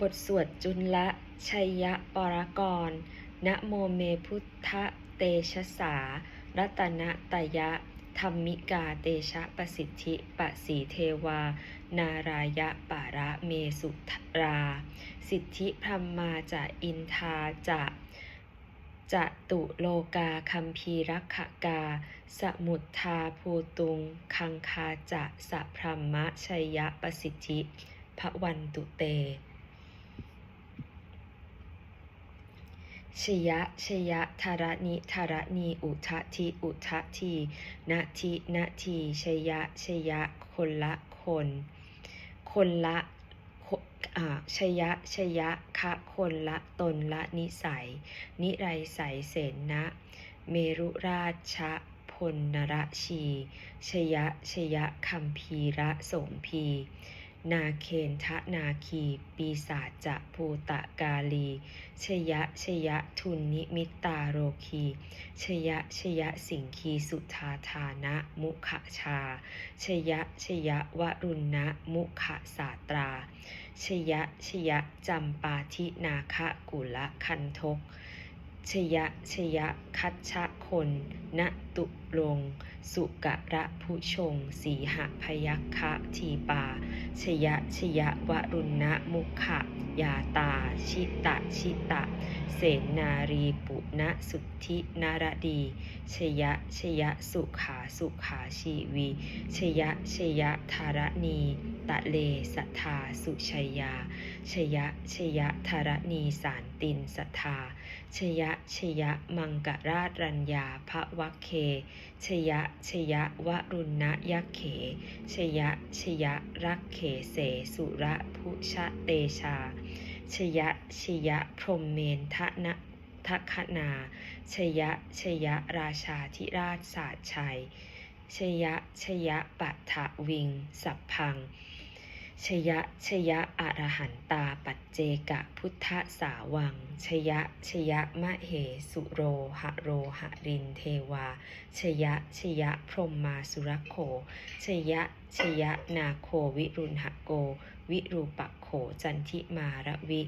บทสวดจุลชัยยะปรกรณโมเมพุทธเตชะสา รัตนตยะ ธรรมิกาเตชะประสิทธิปสีเทวา นารายะปาระเมสุทรา สิทธิพรมมาจะอินทาจะจะตุโลกาคัมพีรักขกา สมุทธาภูตุง คังคาจะสะพรหมชัยยะประสิทธิพระวันตุเต ชยะชยะธารณิธารณีอุทะทิอุทะทีนาทินาทีชยะชยะคนละคน คนละชยะชยะคะคนละตนละนิสัย นิไรใสเสนนะ เมรุราชะพลนรชี ชยะชยะคัมพีระสงพี นาเคนทะนาคี ปีศาจจะภูตะกาลี ชยะชยะทุนนิมิตตาโรคี ชยะชยะสิงคีสุธาธานะมุขชา ชยะชยะวรุณนะมุขสาตรา ชยะชยะจำปาทินาคะกุละคันทก ชยะชยะคัชชะคนณตุลง สุกะระผู้ชง สีหพยัคคะทีปา ชยะชยะวรุณนะมุขะยาตา ชิตะชิตะ เสนารีปุณสุทธินารดี ชยะชยะสุขาสุขาชีวี ชยะชยะธารณีตะเลสัทธาสุชยยา ชยะชยะธารณีสารตินสัทธาชยะชยะมังกราชรัญญาพระวัคเค ชยะชยะวรุณยักเข ชยะชยะรักเขเสสุระพุชะเตชา ชยะชยะพรหมเมนทะนะทคนา ชยะชยะราชาธิราชศาสตร์ชัย ชยะชยะปัทะวิง สัพพัง ชยะชยะอรหันตาปัจเจกะพุทธสาวัง ชยะชยะมะเหสุโรหะโรหะรินเทวา ชยะชยะพรมมาสุรโขชยะชยะนาโควิรุณหะโก วิรูปโขจันทิมาระวิ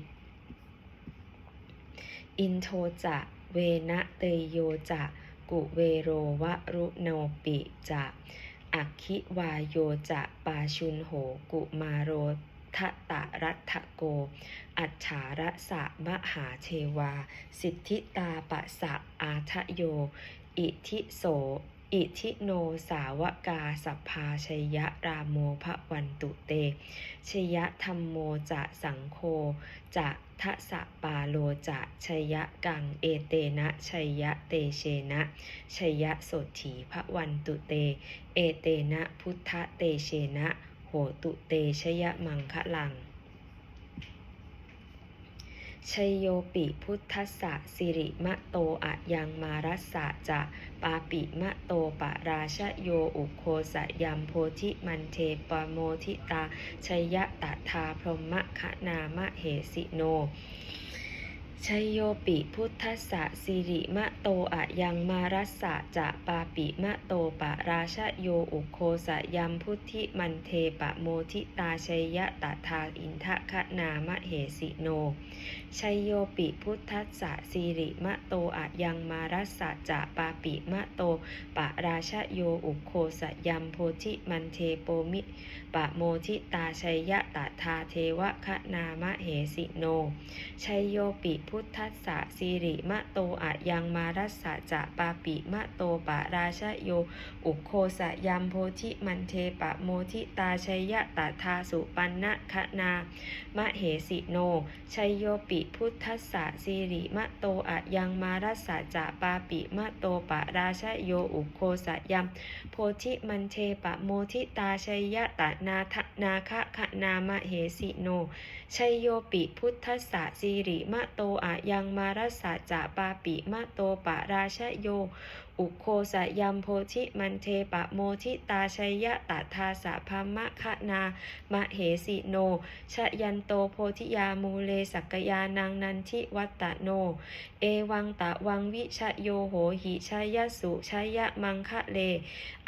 อินโทจะเวนะเตโยจะกุเวโรวะรุโนปิจะ อักขิวายโยจะปาชุนโหกุมาโรทะตะรัตโก อัจฉาระสะมหาเทวา สิทธิตาปะสะอาทะโย อิทิโส อิทิโนสาวกาสัพพาชยะรามโมภวันตุเต ชยะธรรมโมจะสังโฆจะ ทะสะปาโลจะชยะกัง เอเตนะชยะเตเชนะชยะโสถีพระวันตุเต เอเตนะพุทธเตเชนะ โหตุเตชยะมังคะลัง ชยโยปิพุทธะสิริมะโตอะยังมารัสสะจะปาปิมะโตปะราชโยอุโคสะยัมโพธิมันเทปโมทิตาชยะตถาพรหมคะนามะเหสิโนชยโยปิพุทธะสิริมะโตอะยังมารัสสะจะปาปิมะโตปะราชโยอุโคสะยัมพุทธิมันเทปะโมทิตาชยยะตถาอินทะคะนามะเหสิโน ชัยโยปิพุทธัสสะสิริมะโตอะยังมารัสสะจะปาปิมะโต ปะราชโยอุโคสยัมโพธิมันเทโปมิปะโมทิตาชัยยะตถาเทวะคะนามะเหสิโน ชัยโยปิพุทธัสสะสิริมะโตอะยังมารัสสะจะปาปิมะโต ปะราชโยอุโคสยัมโพธิมันเทปะโมทิตาชัยยะตถาสุปันนะคะนามะเหสิโน ชัยโยปิพุทธัสสะสิริมะโตอะยังมารัสสะจะปาปิมะโตปะราชโยอุโคสะยัมโพธิมันเทปะโมทิตาชัยยะตนาทะนาคะขนามะเหสิโน ชัยโยปิพุทธสะสิริมะโตอะยังมารัสสะจะปาปิมะโตปะราชโย อุโคสะยัมโพธิมันเทปะโมทิตาชัยยะตถาสะพมะคะนามะเหสิโน ชยันโตโพธิยามูเลสักยานังนันทิวัตตโน เอวังตะวังวิชโยโหหิชยสุชยะมังคะเล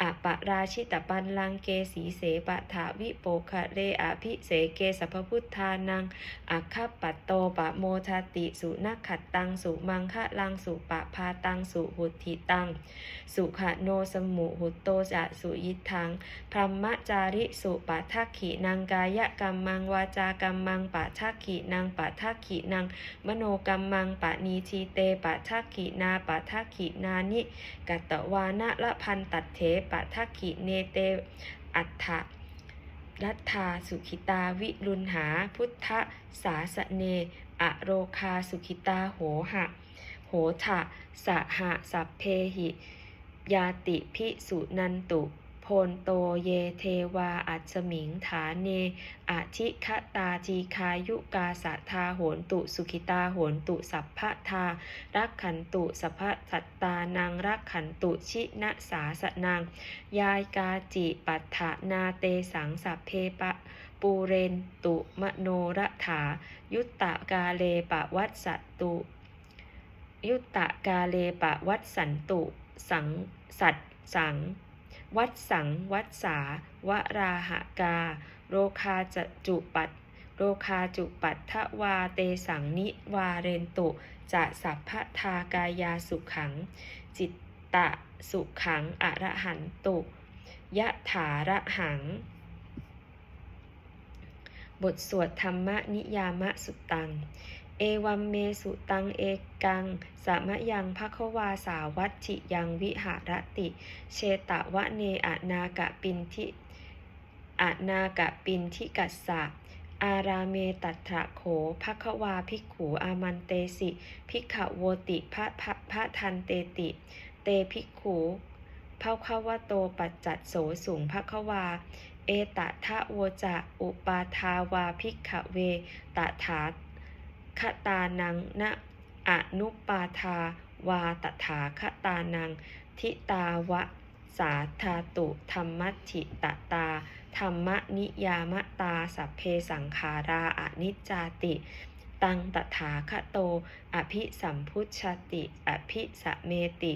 อะปะราชิตปันลังเกสีเสปะถาวิโปคะเลอภิเสเกสัพพุทธานัง อัคคปัตโตปะโมทาติสุนักขัดตังสุมังคะลังสุปะพาตังสุหุติตัง สุขโนสมุหุตโตจะสุยิทังพรหมจาริสุปัทักขินางกายกรรมังวาจากรรมังปัทักขินางปัทักขินางมโนกรรมังปะนีทีเตปัทักขินาปัทักขินานิกัตตวานะละพันตัดเถปัทักขิเนเตอัฏฐะ รัตธาสุขิตาวิรุณหาพุทธสาสเน อโรคาสุขิตาโหหะ โหทะสหะสัพเพหิ ยาติพิสุนันตุ โพนโตเยเทวาอัจฉมิงฐานเนอาชิคตาจีคายุกาสะทาโหนตุสุขิตาโหนตุสัพพะทา รักขันตุสัพพะสัตตานางรักขันตุชินะสาสนางยายกาจิปัฏฐานาเตสังสัพเพปะปูเรนตุมโนระถา ยุตตะกาเลปะวัตสตุยุตตะกาเลปะวัดสันตุ สังสัตสัง วัดสัง วัดสาวราหกา โรคาจจุปัตโรคาจุปัตทวาเตสังนิวาเรนตุจะสัพพทากายาสุขัง จิตตะสุขังอระหันตุยะถาระหัง บทสวดธรรมนิยามะสุตัง เอวัมเมสุตังเอกัง สามะยังภควาสาวัตถิยังวิหารติ เชตะวะเนอนากะปินทิอนากะปินทิกัสสะอาราเมตัตถะโขภควาภิกขูอามันเตสิภิกขโวติพระพระพระทันเตติ เตภิกขูภควโตปัจจัดโสสูงภควา เอตทะโวจะอุปาทาวาภิกขเวตถา คตานังนะอนุปาทาวาตถาคตานัง ทิตาวะสาธาตุธรรมจิตตา ธรรมนิยามตาสัพเพสังขาราอนิจจาติ ตังตถาคโต อภิสัมพุชติ อภิสเมติ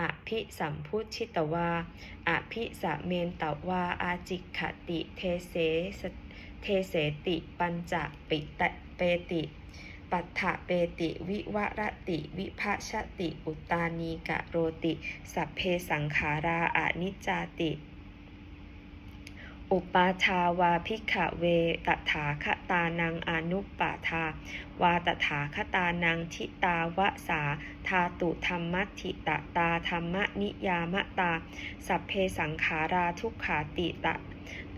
อภิสัมพุชิตวา อภิสเมนตวา อาจิกขติ เทเส เทเสติ ปัญจปิตเปติ ปัฏฐเปติ วิวรติ วิภาชติ อุตานีกะโรติ สัพเพสังขาราอนิจจาติ อุปาทาวาภิกขเวตถาคตานังอนุปปาทาวาตถาคตานังทิตาวะสาทาตุธรรมติตตาธรรมนิยามตา สัพเพสังขาราทุกขาติตะ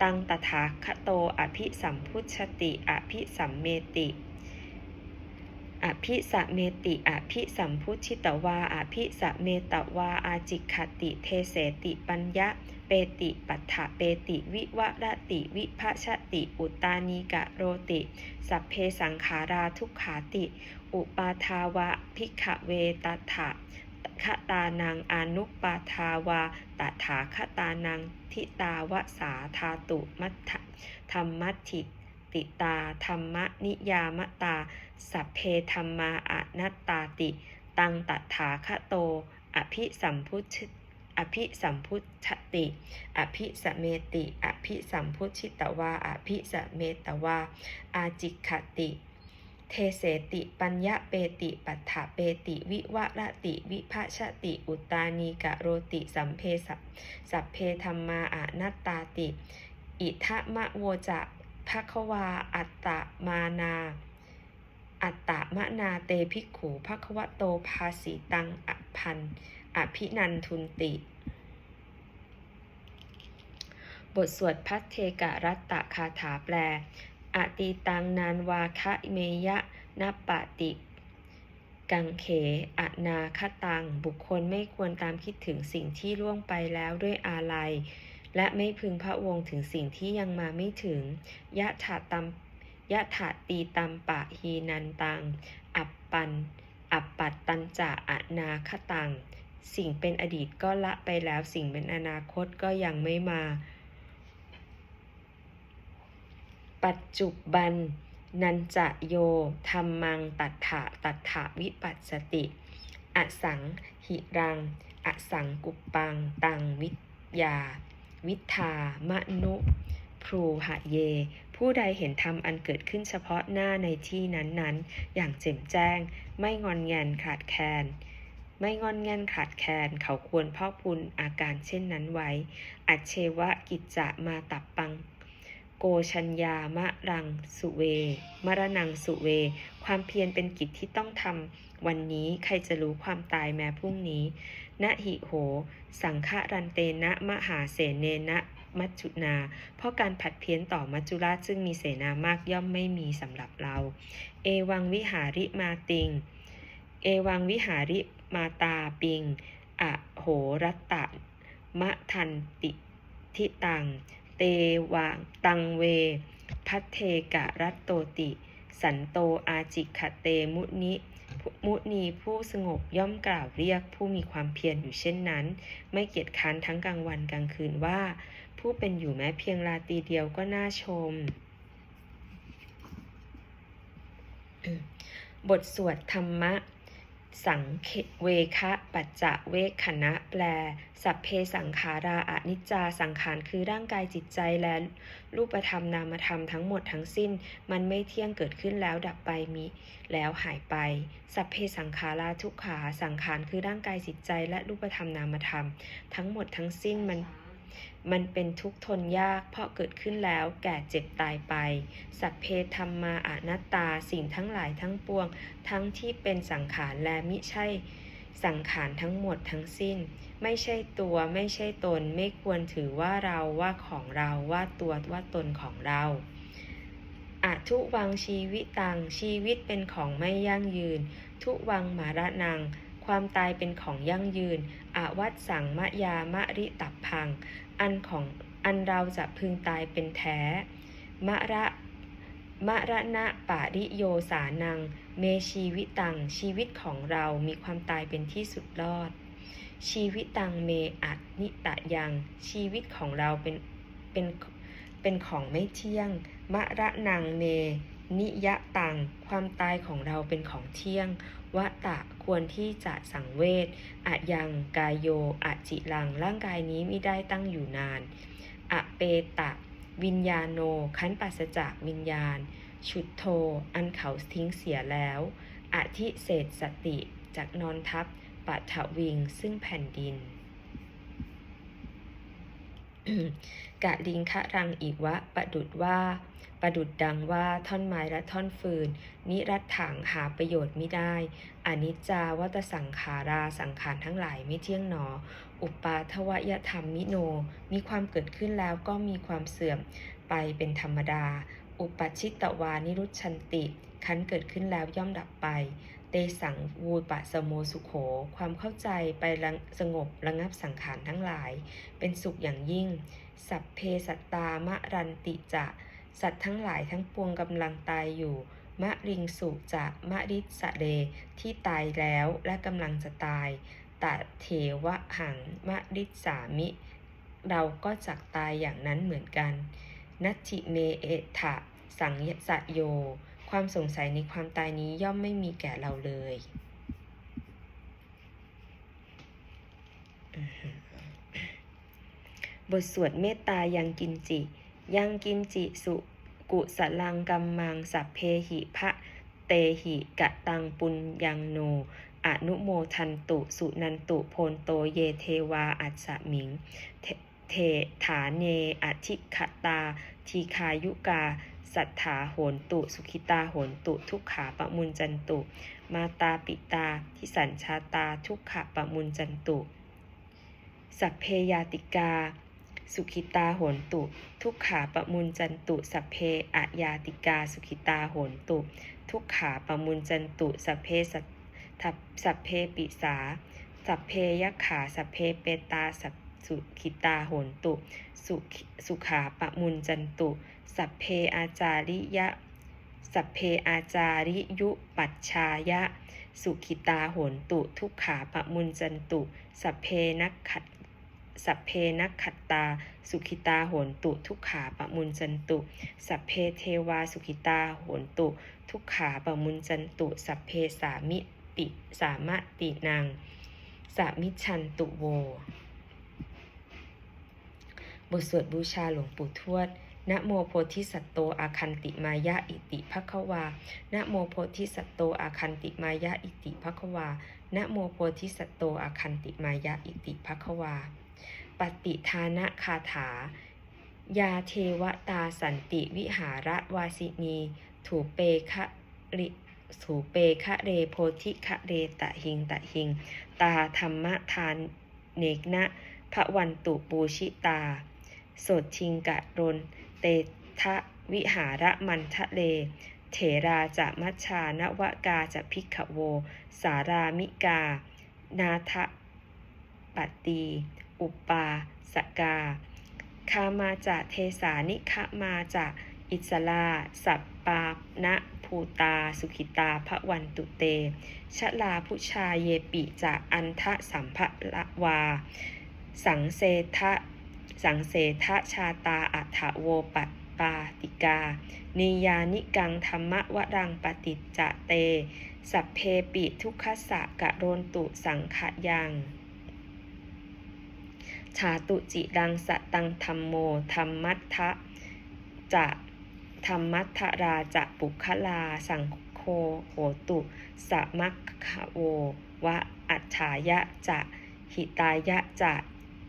ตังตถาคโตอภิสัมพุชติ อภิสัมเมติ อภิสะเมติอภิสัมพุชิตวาอภิสะเมตวาอาจิกขติเทเสติปัญญะเปติปัฏฐเปติวิวรติวิภาชติ อุตานีกะโรติ สัพเพสังขาราทุกขาติ อุปาทาวะภิกเวตถะคตานังอนุปาทาวาตถาคตานังทิตาวสาธาตุมัทธธรรมัติติตาธรรมนิยามตา สัพเพธรรมาอนัตตาติ ตังตถาคโต อภิสัมพุชอภิสัมพุชติ อภิสเมติ อภิสัมพุชิตวา อภิสเมตวา อาจิกขติ เทเสติ ปัญญะเปติ ปัฏฐเปติ วิวรติ วิภาชติ อุตานีกะโรติ สัมเพสัพสัพเพธรรมาอานัตตาติ อิทะมะโวจะภควาอัตตมานา อัตตมะนาเตภิกขูภควโตภาสีตังอพันอภินันทุนติ บทสวดพัทเทกะรัตตะคาถาแปล อตีตังนานวาคะเมยะนัปปติกังเขอนาคตัง บุคคลไม่ควรตามคิดถึงสิ่งที่ล่วงไปแล้วด้วยอาลัย และไม่พึงพระวงถึงสิ่งที่ยังมาไม่ถึง ยะถาตัม ยะถาตีตัมปะฮีนันตัง อัปปัน อัปปัตตันจะอนาคตัง สิ่งเป็นอดีตก็ละไปแล้ว สิ่งเป็นอนาคตก็ยังไม่มา ปัจจุบัน นันจะโยธรรมัง ตัถะตัถะวิปัสสติอสังหิรัง อสังกุปปัง ตังวิทยา วิทามนุพรูหะเย ผู้ใดเห็นธรรมอันเกิดขึ้นเฉพาะหน้าในที่นั้น ๆ อย่างแจ่มแจ้ง ไม่งอนแงนขาดแคลนไม่งอนแงนขาดแคลนเขาควรพอกพูนอาการเช่นนั้นไว้ อัจเชวะกิจจะมาตับปัง โกชัญญามะรังสุเว มรนังสุเว ความเพียรเป็นกิจที่ต้องทำวันนี้ใครจะรู้ความตายแม้พรุ่งนี้นะหิโห สังฆรันเตนะมหาเสเนนะ มัจจุนา เพราะการผัดเพี้ยนต่อมัจจุราชซึ่งมีเสนามากย่อมไม่มีสำหรับเรา เอวังวิหาริมาติง เอวังวิหาริมาตาปิง อโหรัตตะมะทันติทิตัง เตวังตังเว พัทเทกะรัตโตติ สันโตอาจิขะเตมุนิมุนีผู้สงบย่อมกล่าวเรียกผู้มีความเพียรอยู่เช่นนั้น ไม่เกียจค้านทั้งกลางวันกลางคืนว่า ผู้เป็นอยู่แม้เพียงราตรีเดียวก็น่าชม บทสวดธรรมะ สังเวคะปัจจะเวคขณะแปล สัพเพสังขาราอนิจจาสังขารคือร่างกายจิตใจและรูปธรรมนามธรรมทั้งหมดทั้งสิ้น มันไม่เที่ยงเกิดขึ้นแล้วดับไปมีแล้วหายไป สัพเพสังขาราทุกขา สังขารคือร่างกายจิตใจและรูปธรรมนามธรรม ทั้งหมดทั้งสิ้นมัน มันเป็นทุกข์ทนยาก เพราะเกิดขึ้นแล้วแก่เจ็บตายไป สัพเพธรรมาอนัตตาสิ่งทั้งหลายทั้งปวง ทั้งที่เป็นสังขารและมิใช่ สังขารทั้งหมดทั้งสิ้น ไม่ใช่ตัวไม่ใช่ตนไม่ควรถือว่าเราว่าของเราว่าตัวว่าตนของเราอะทุวังชีวิตัง ชีวิตเป็นของไม่ยั่งยืน ทุวังมาระนัง ความตายเป็นของยั่งยืนอวัตสังมะยามะริตับพัง อันของอันเราจะพึงตายเป็นแท้ มะระมะระณะปาริโยสานัง เมชีวิตัง ชีวิตของเรามีความตายเป็นที่สุดรอด ชีวิตังเมอัตนิตะยัง ชีวิตของเราเป็นเป็นเป็นของไม่เที่ยง มะระนังเมนิยะตัง ความตายของเราเป็นของเที่ยง วะตะควรที่จะสังเวชอะยังกายโยอะจิลัง ร่างกายนี้ไม่ได้ตั้งอยู่นาน อะเปตะ วิญญาโนขันปัสจากวิญญาณ ชุดโท อันเขาทิ้งเสียแล้วอธิเศษสติจากนอนทับปัทวิง ซึ่งแผ่นดินกะลิงคะรังอีกวะประดุดว่า ประดุดดังว่าท่อนไม้และท่อนฟืน นิรัตถังหาประโยชน์ไม่ได้อนิจจาวัตสังขาราสังขารทั้งหลายไม่เที่ยงหนอ อุปาทวยธรรมมิโน มีความเกิดขึ้นแล้วก็มีความเสื่อมไปเป็นธรรมดา อุปชิตวานิรุชันติ คันเกิดขึ้นแล้วย่อมดับไป เตสังวูปะสโมสุโข ความเข้าใจไปสงบระงับสังขารทั้งหลาย เป็นสุขอย่างยิ่ง สัพเพสัตตามะรันติจะ สัตว์ทั้งหลายทั้งปวงกำลังตายอยู่ มะริงสุจะมะริสะเรที่ตายแล้วและกำลังจะตายตะเทวะหังมะริสามิ เราก็จักตายอย่างนั้นเหมือนกัน นัตถิเมเอถะสังยสะโย ความสงสัยในความตายนี้ย่อมไม่มีแก่เราเลยบทสวดเมตตายังกินจิ ยังกินจิสุกุสลังกัมมังสัพเพหิพระเตหิกะตังปุญยังโนอนุโมทันตุสุนันตุโพนโตเยเทวาอัจสมิงเทเทฐาเนอธิคตาทีคายุกา สัทธาโหนตุ สุขิตาโหนตุ ทุกขาปะมุนจันตุ มาตาปิตาทิสัญชาตา ทุกขะปะมุนจันตุ สัพเพยาติกา สุขิตาโหนตุ ทุกขาปะมุนจันตุสัพเพอะยาติกาสุขิตาโหนตุ ทุกขาปะมุนจันตุสัพเพสัททัพสัพเพปิสา สัพเพยขาสัพเพเปตาสัพสุขิตาโหนตุ สุขสุขาปะมุนจันตุ สัพเพอาจาริยะ สัพเพอาจาริยุปัชชายะ สุขิตาโหนตุ ทุกขาปะมุนจันตุ สัพเพนักขัด สัพเพนักขัตตา สุขิตาโหนตุ ทุกขาปะมุนจันตุ สัพเพเทวาสุขิตาโหนตุ ทุกขาปะมุนจันตุ สัพเพสามิติสามะตินางสามิชันตุโว บทสวดบูชาหลวงปู่ทวดนะโมโพธิสัตโตอาคันติมายะอิติภควานะโมโพธิสัตโตอาคันติมายะอิติภควานะโมโพธิสัตโตอาคันติมายะอิติภควา ปฏิทานะคาถา ยาเทวตาสันติวิหารวาสินี ถูเปคะริถูเปคะเรโพธิคะเรตะหิงตะหิง ตาธรรมทานเนกนะพระวันตุปูชิตา สดทิงกะรน เตทะวิหารมันทะเล เถราจะมัชชานวกาจะพิกขโว สารามิกา นาทะปตี อุปาสกา คามาจะเทสานิคมาจะอิสลา สัปปานะภูตา สุขิตาพระวันตุเตชะลาพุชาเยปิจะอันทะสัมภละวา สังเสทะสังเสทะชาตาอัฐโวปัปาติกา นิยานิกังธรรมวรังปฏิจจะเต สัพเพปิทุกขสะกะโรนตุสังขยัง ชาตุจิดังสตังธรรมโมธรรมัทธะจะธรรมัทธราจะปุคลา สังโคโหตุสมัคคะโววะอัจฉายะจะหิตายะจะ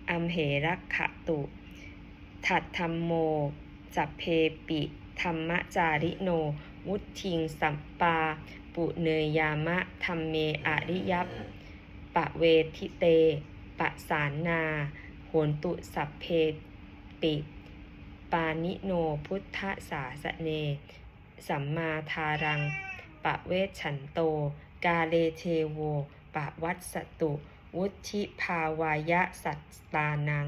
อัมเหรักขะตุถัดธรรมโมจัพเพปิธรรมจาริโน วุทิงสัมปา ปุเนยามะธรรมเมอริยัปปะเวทิเต ปะสานนา นตุสัพเพปิปานิโนพุทธสาสเน สัมมาทารัง ปะเวชฉันโต กาเลเทโว ปะวัตสตุ วุธิภาวายะสัตตานัง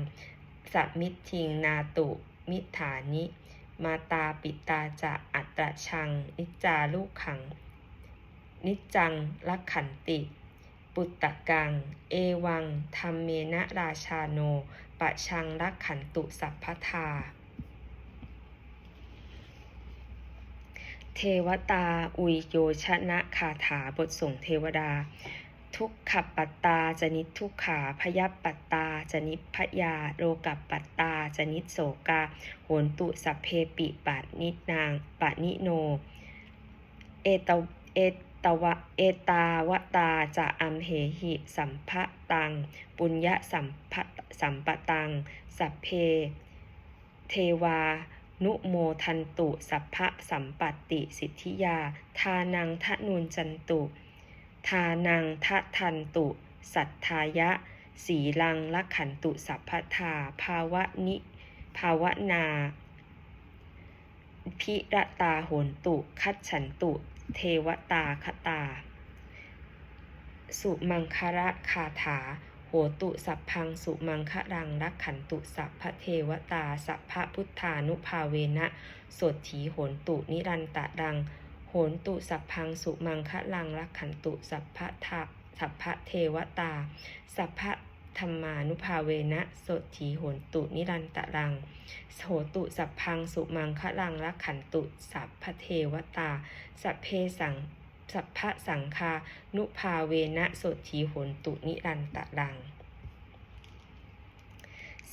สัมมิทิงนาตุ มิฐานิ มาตาปิตาจะอัตระชัง นิจาลูกขัง นิจังลักขันติ ปุตตะกัง เอวังธรรมเมนะราชาโน ปะชังลักขันตุสัพพทา เทวตาอุยโยชนะคาถาบทส่งเทวดา ทุกขปัตตาจนิทุกขาพยปัตตาจนิพยาโลกับปัตตาจนิโสกาโหนตุสัพเพปิปานินางปานิโน เอตเอต วะเอตาวตาจะอัมเหหิสัมภะตัง ปุญญสัมภะสัมปะตัง สัพเพ เทวา นุโมทันตุ สัพพะสัมปติสิทธิยา ทานังทะนุนจันตุ ทานังทะทันตุ สัทธายะ สีลังลักขันตุสัพพทา ภาวะนิ ภาวนาพิระตาโหนตุ คัดฉันตุ เทวตาคตา สุมังคระคาถา โหตุสัพพังสุมังคะรังรักขันตุสัพพเทวตา สัพพพุทธานุภาเวนะสดถีโหนตุนิรันตะดัง โหนตุสัพพังสุมังคะลังรักขันตุสัพพะทาสัพพะเทวตา สัพพะ ธรรมานุภาเวนะสดถีโหนตุนิรันตะรังโหตุสัพพังสุมังคะลังรักขันตุ สัพพเทวตา สัพเพสังสัพพะสังคานุภาเวนะโสถีโหนตุนิรันตะรัง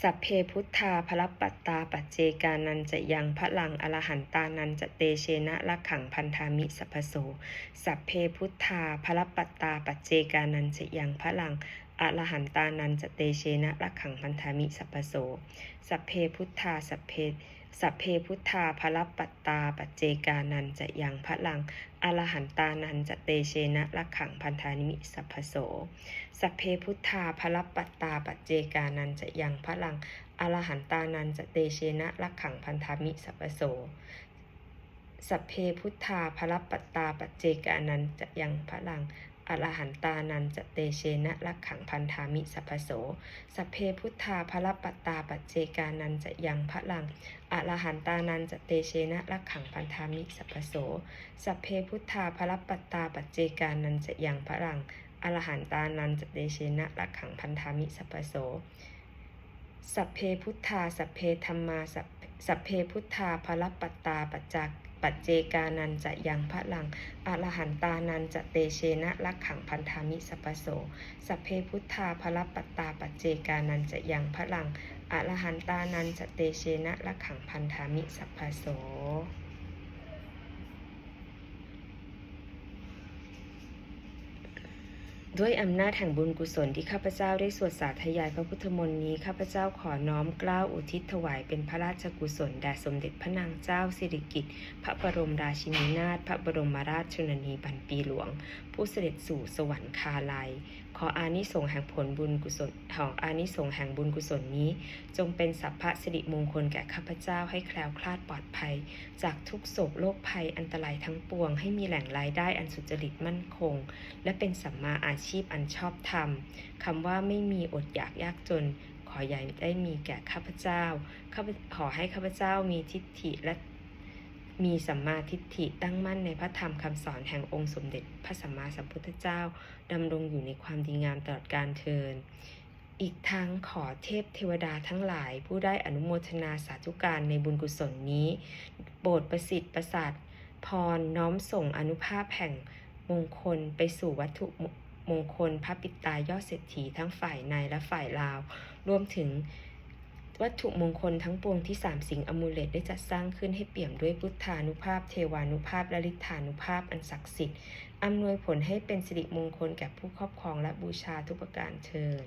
สัพเพพุทธาพระปัตตาปัจเจกานันจะยังพระลังอรหันตานันจะเตเชนะละขังพันธามิสัพพโส สัพเพพุทธาพระปัตตาปัจเจกานันจะยังพระลัง อรหันตานันจะเตเชนะละขังพันธามิสัพโส สัพเพพุทธาสัพเพสัพเพพุทธาพระปัตตาปัจเจกานันจะยังพระลังอรหันตานันจะเตเชนะละขังพันธานิมิสัพโส สัพเพพุทธาพระปัตตาปัจเจกานันจะยังพระลังอรหันตานันจะเตเชนะละขังพันธามิสัพพโส สัพเพพุทธาพระปัตตาปัจเจกานันจะยังพระลัง อรหันตานันจะเตเชนะลักขังพันธามิสัพโสสัพเพพุทธาภรปัตตาปัจเจกานันจะยังพระลังอรหันตานันจะเตเชนะลักขังพันธามิสัพโสสัพเพพุทธาภรปัตตาปัจเจกานันจะยังพระลังอรหันตานันจะเตเชนะลักขังพันธามิสัพโสสัพเพพุทธาสัพเพธรรมาสัพเพพุทธาภรปัตตาปัจจัก ปัจเจกานันจะยังพระลังอรหันตานันจะเตเชนะลักขังพันธามิสัพโสสัพเพพุทธาภรปัตตาปัจเจกานันจะยังพระลังอรหันตานันจะเตเชนะลักขังพันธามิสัพโส ด้วยอำนาจแห่งบุญกุศลที่ข้าพเจ้าได้สวดสาธยายพระพุทธมนต์นี้ข้าพเจ้าขอน้อมกล้าวอุทิศถวายเป็นพระราชกุศลแด่สมเด็จพระนางเจ้าสิริกิติ์พระบรมราชินีนาถพระบรมราชชนนีพันปีหลวงผู้เสด็จสู่สวรรคาลัย ขออานิสงส์แห่งผลบุญกุศลของอานิสงส์แห่งบุญกุศลนี้ จงเป็นสัพพะสิริมงคลแก่ข้าพเจ้าให้แคล้วคลาดปลอดภัย จากทุกโศกโรคภัยอันตรายทั้งปวง ให้มีแหล่งรายได้อันสุจริตมั่นคง และเป็นสัมมาอาชีพอันชอบธรรมคำว่าไม่มีอดอยากยากจน ขออย่ได้มีแก่ข้าพเจ้าข้าพขอให้ข้าพเจ้ามีทิฏฐิและ มีสัมมาทิฏฐิตั้งมั่นในพระธรรมคำสอนแห่งองค์สมเด็จพระสัมมาสัมพุทธเจ้าดำรงอยู่ในความดีงามตลอดกาลเทิน อีกทั้งขอเทพเทวดาทั้งหลาย ผู้ได้อนุโมทนาสาธุการในบุญกุศลนี้ โปรดประสิทธิ์ประสาทพรน้อมส่งอนุภาพแห่งมงคลไปสู่วัตถุมงคลพระปิตายอดเศรษฐีทั้งฝ่ายในและฝ่ายลาว รวมถึง วัตถุมงคลทั้งปวงที่สามสิ่งอมูเลตได้จัดสร้างขึ้นให้เปี่ยมด้วยพุทธานุภาพ เทวานุภาพ และฤทธานุภาพอันศักดิ์สิทธิ์อำนวยผลให้เป็นสิริมงคลแก่ผู้ครอบครองและบูชาทุกประการเทิน